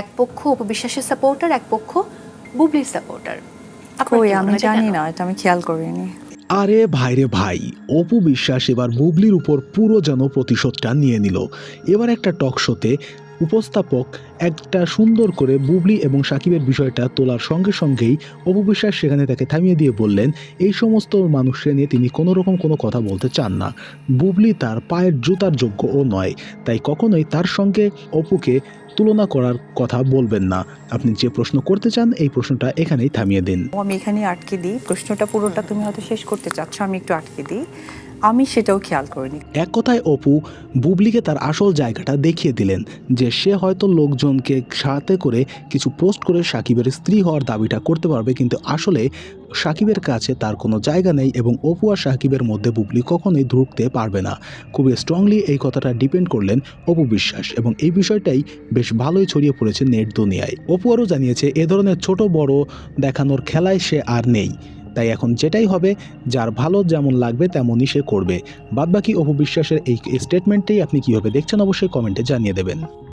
এক পক্ষ উপবিশ্বাসের সাপোর্টার এক পক্ষ বুবলির সাপোর্টার কই আমি জানি না এটা আমি খেয়াল করিনি। আরে ভাইরে ভাই অপু বিশ্বাস এবার বুবলির উপর পুরো যেন প্রতিশোধটা নিয়ে নিল। এবার একটা টক শোতে উপস্থাপক একটা সুন্দর করে বুবলি এবং সাকিবের বিষয়টা তোলার সঙ্গে সঙ্গেই অপু বিশ্বাস সেখানে তাকে থামিয়ে দিয়ে বললেন, এই সমস্ত মানুষকে নিয়ে তিনি কোনো রকম কোনো কথা বলতে চান না। বুবলি তার পায়ের জুতার যোগ্য ও নয়। তাই কখনোই তার সঙ্গে অপুকে তুলনা করার কথা বলবেন না। আপনি যে প্রশ্ন করতে চান, এই প্রশ্নটা এখানেই থামিয়ে দিন। আমি এখানে আটকে দিই। প্রশ্নটা পুরোটা তুমি হয়তো শেষ করতে চাচ্ছ, আমি একটু আটকে দিই। আমি সেটাও খেয়াল করিনি। এক কথায় অপু বুবলিকে তার আসল জায়গাটা দেখিয়ে দিলেন, যে সে হয়তো লোকজনকে সাথে করে কিছু পোস্ট করে সাকিবের স্ত্রী হওয়ার দাবিটা করতে পারবে, কিন্তু আসলে সাকিবের কাছে তার কোনো জায়গা নেই এবং অপু আর সাকিবের মধ্যে বুবলি কখনোই ঢুকতে পারবে না। খুবই স্ট্রংলি এই কথাটা ডিপেন্ড করলেন অপু বিশ্বাস এবং এই বিষয়টাই বেশ ভালোই ছড়িয়ে পড়েছে নেট দুনিয়ায়। অপু আরও জানিয়েছে, এ ধরনের ছোট বড় দেখানোর খেলায় সে আর নেই। তাই এখন যেটাই হবে, যার ভালো যেমন লাগবে তেমনই সে করবে। বাদবাকি অপবিশ্বাসের এই স্টেটমেন্টেই আপনি কীভাবে দেখছেন অবশ্যই কমেন্টে জানিয়ে দেবেন।